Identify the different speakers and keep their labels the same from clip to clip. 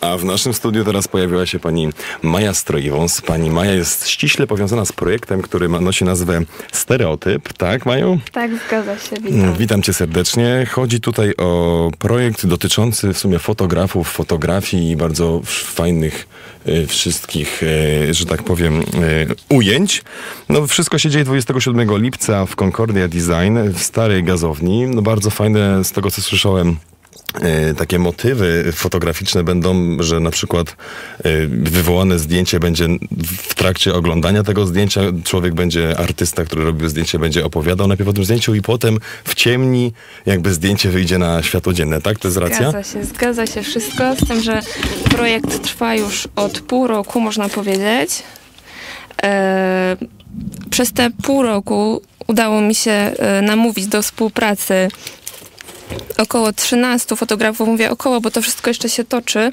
Speaker 1: A w naszym studiu teraz pojawiła się pani Maja Stroiwąs. Pani Maja jest ściśle powiązana z projektem, który ma, nosi nazwę Stereotyp. Tak, Maju?
Speaker 2: Tak, zgadza się. Witam.
Speaker 1: Witam cię serdecznie. Chodzi tutaj o projekt dotyczący w sumie fotografów, fotografii i bardzo fajnych y, wszystkich, y, że tak powiem, y, ujęć. No wszystko się dzieje 27 lipca w Concordia Design w starej gazowni. No bardzo fajne z tego co słyszałem takie motywy fotograficzne będą, że na przykład e, wywołane zdjęcie będzie w trakcie oglądania tego zdjęcia, człowiek będzie, artysta, który robił zdjęcie, będzie opowiadał najpierw o tym zdjęciu i potem w ciemni jakby zdjęcie wyjdzie na światło dzienne, tak? To jest racja?
Speaker 2: Zgadza się, zgadza się wszystko, z tym, że projekt trwa już od pół roku, można powiedzieć. E, przez te pół roku udało mi się e, namówić do współpracy około 13 fotografów, mówię około, bo to wszystko jeszcze się toczy.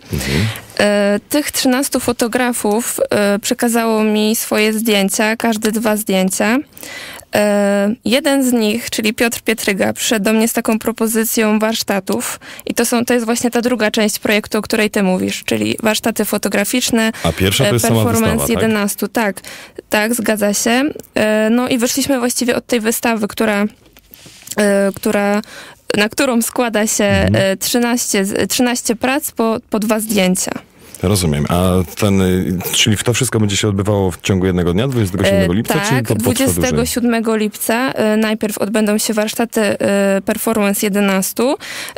Speaker 2: E, tych 13 fotografów e, przekazało mi swoje zdjęcia, każdy dwa zdjęcia. E, jeden z nich, czyli Piotr Pietryga, przyszedł do mnie z taką propozycją warsztatów i to, są, to jest właśnie ta druga część projektu, o której ty mówisz, czyli warsztaty fotograficzne,
Speaker 1: A pierwsza to jest sama
Speaker 2: performance
Speaker 1: wystawa, tak?
Speaker 2: 11. Tak, tak, zgadza się. No i wyszliśmy właściwie od tej wystawy, która, która na którą składa się
Speaker 1: Mhm.
Speaker 2: e, 13, z- 13 prac po, po dwa zdjęcia.
Speaker 1: Rozumiem. A ten, y, czyli to wszystko będzie się odbywało w ciągu jednego dnia, 27
Speaker 2: E,
Speaker 1: lipca,
Speaker 2: tak,
Speaker 1: czy to potrwa dłużej?
Speaker 2: 27 lipca e, najpierw odbędą się warsztaty e, Performance 11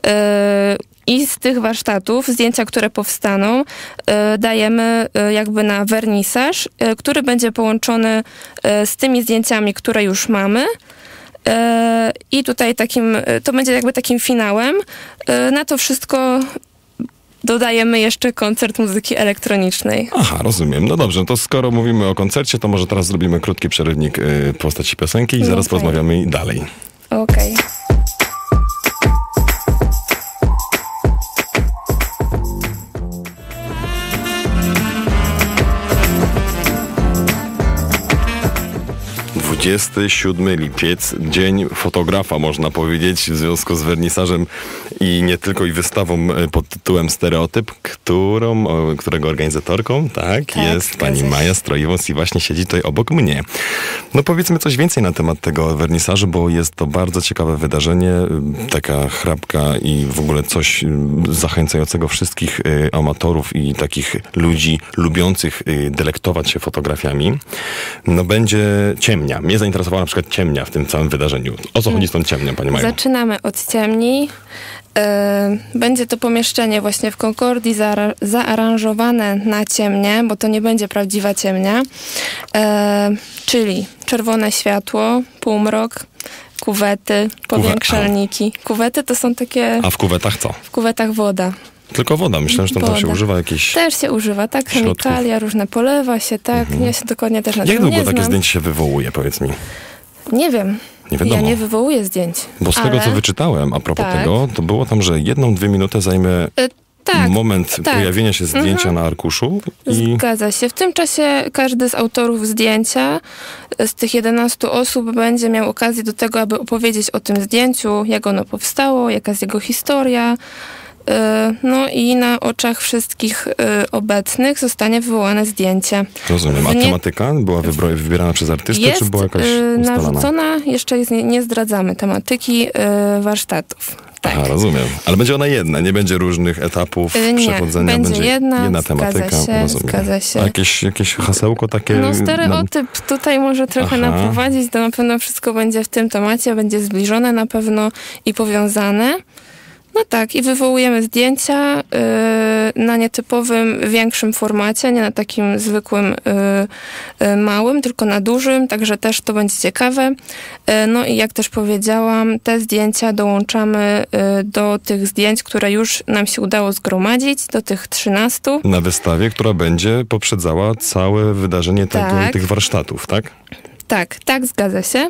Speaker 2: e, i z tych warsztatów zdjęcia, które powstaną, e, dajemy e, jakby na wernisaż, e, który będzie połączony e, z tymi zdjęciami, które już mamy. E, I tutaj takim, e, to będzie jakby takim finałem. E, Na to wszystko dodajemy jeszcze koncert muzyki elektronicznej.
Speaker 1: Aha, rozumiem. No dobrze, to skoro mówimy o koncercie, to może teraz zrobimy krótki przerywnik y, postaci piosenki i
Speaker 2: No
Speaker 1: zaraz
Speaker 2: fajnie.
Speaker 1: porozmawiamy dalej.
Speaker 2: Okej.
Speaker 1: Dwudziesty 27 lipiec, dzień fotografa, można powiedzieć, w związku z wernisażem i nie tylko i wystawą e, pod tytułem Stereotyp, którą, którego organizatorką, tak,
Speaker 2: Tak,
Speaker 1: jest pani
Speaker 2: się.
Speaker 1: Maja Stroiwąs i właśnie siedzi tutaj obok mnie. No powiedzmy coś więcej na temat tego wernisażu, bo jest to bardzo ciekawe wydarzenie, y, taka chrapka i w ogóle coś y, zachęcającego wszystkich y, amatorów i takich ludzi lubiących delektować się fotografiami. No będzie ciemnia. Mnie zainteresowała na przykład ciemnia w tym całym wydarzeniu. O co chodzi z tą ciemnią, pani Maju?
Speaker 2: Zaczynamy od ciemni. E, Będzie to pomieszczenie właśnie w Concordii zaara- zaaranżowane na ciemnie, bo to nie będzie prawdziwa ciemnia. E, Czyli czerwone światło, półmrok, kuwety, powiększalniki. Kuwety to są takie
Speaker 1: A w kuwetach co?
Speaker 2: w kuwetach woda.
Speaker 1: Tylko woda. Myślałem, że tam, tam się używa jakieś...
Speaker 2: Też się używa, tak?
Speaker 1: Środków.
Speaker 2: Chemikalia, różne polewa się, tak? Ja się dokładnie też na
Speaker 1: Jak długo
Speaker 2: nie
Speaker 1: takie
Speaker 2: znam.
Speaker 1: zdjęcie się wywołuje, powiedz mi?
Speaker 2: Nie wiem.
Speaker 1: Nie wiadomo.
Speaker 2: Ja nie wywołuję zdjęć.
Speaker 1: Bo z tego,
Speaker 2: ale-
Speaker 1: co wyczytałem a propos
Speaker 2: Tak.
Speaker 1: tego, to było tam, że jedną, dwie minuty zajmie
Speaker 2: E, Tak,
Speaker 1: moment
Speaker 2: tak.
Speaker 1: pojawienia się zdjęcia na arkuszu i
Speaker 2: Zgadza się. W tym czasie każdy z autorów zdjęcia z tych 11 osób będzie miał okazję do tego, aby opowiedzieć o tym zdjęciu, jak ono powstało, jaka jest jego historia. Yy, No i na oczach wszystkich yy, obecnych zostanie wywołane zdjęcie.
Speaker 1: rozumiem. A tematyka była wybierana przez artystę,
Speaker 2: Jest
Speaker 1: czy była jakaś
Speaker 2: yy,
Speaker 1: ustalona?
Speaker 2: narzucona, jeszcze jest, nie, zdradzamy tematyki warsztatów. Tak.
Speaker 1: Aha, rozumiem. Ale będzie ona jedna, nie będzie różnych etapów
Speaker 2: nie,
Speaker 1: przechodzenia.
Speaker 2: będzie jedna,
Speaker 1: jedna
Speaker 2: zgadza
Speaker 1: tematyka.
Speaker 2: się,
Speaker 1: rozumiem.
Speaker 2: zgadza się.
Speaker 1: A jakieś, jakieś hasełko takie?
Speaker 2: No stereotyp tutaj może trochę
Speaker 1: Aha.
Speaker 2: naprowadzić, to na pewno wszystko będzie w tym temacie, będzie zbliżone na pewno i powiązane. No tak, i wywołujemy zdjęcia y, na nietypowym, większym formacie, nie na takim zwykłym, y, y, małym, tylko na dużym, także też to będzie ciekawe. No i jak też powiedziałam, te zdjęcia dołączamy do tych zdjęć, które już nam się udało zgromadzić, do tych 13.
Speaker 1: Na wystawie, która będzie poprzedzała całe wydarzenie tego,
Speaker 2: Tak.
Speaker 1: tych warsztatów, tak?
Speaker 2: Tak, tak, zgadza się.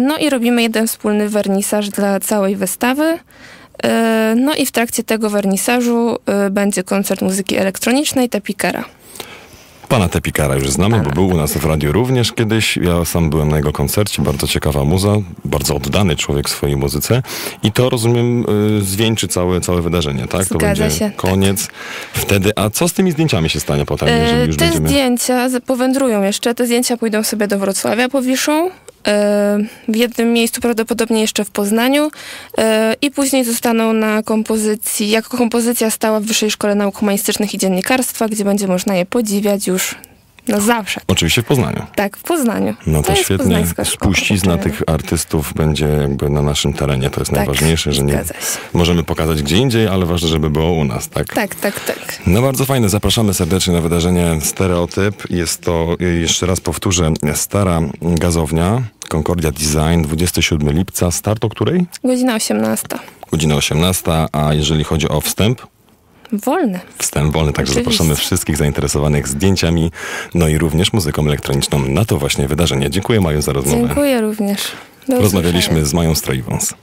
Speaker 2: No i robimy jeden wspólny wernisaż dla całej wystawy. E, No i w trakcie tego wernisażu e, będzie koncert muzyki elektronicznej Tepikera.
Speaker 1: Pana Tepikara już znamy, bo był u nas w radiu również kiedyś. Ja sam byłem na jego koncercie, bardzo ciekawa muza, bardzo oddany człowiek swojej muzyce. I to, rozumiem, y, zwieńczy całe, całe wydarzenie, tak? to
Speaker 2: Zgadza
Speaker 1: będzie
Speaker 2: się, tak.
Speaker 1: koniec wtedy. A co z tymi zdjęciami się stanie potem, jeżeli
Speaker 2: E,
Speaker 1: już
Speaker 2: Te
Speaker 1: będziemy...
Speaker 2: zdjęcia z- powędrują jeszcze, te zdjęcia pójdą sobie do Wrocławia, powiszą. E, W jednym miejscu prawdopodobnie jeszcze w Poznaniu e, i później zostaną na kompozycji, jako kompozycja stała w Wyższej Szkole Nauk Humanistycznych i Dziennikarstwa, gdzie będzie można je podziwiać już na zawsze.
Speaker 1: Oczywiście w Poznaniu.
Speaker 2: Tak, w Poznaniu.
Speaker 1: No to,
Speaker 2: jest
Speaker 1: świetnie. Spuścizna tych artystów będzie jakby na naszym terenie. To jest
Speaker 2: Tak,
Speaker 1: najważniejsze, że nie możemy pokazać gdzie indziej, ale ważne, żeby było u nas, tak?
Speaker 2: Tak, tak, tak.
Speaker 1: No bardzo fajne, zapraszamy serdecznie na wydarzenie Stereotyp. Jest to, jeszcze raz powtórzę, stara gazownia, Concordia Design, 27 lipca, start o której?
Speaker 2: Godzina 18.
Speaker 1: Godzina 18, a jeżeli chodzi o wstęp,
Speaker 2: Wolne.
Speaker 1: wstęp wolny, także
Speaker 2: Oczywiście.
Speaker 1: zapraszamy wszystkich zainteresowanych zdjęciami, no i również muzyką elektroniczną na to właśnie wydarzenie. Dziękuję Maju za rozmowę.
Speaker 2: Dziękuję również. Do
Speaker 1: Rozmawialiśmy z Mają Strojwąs.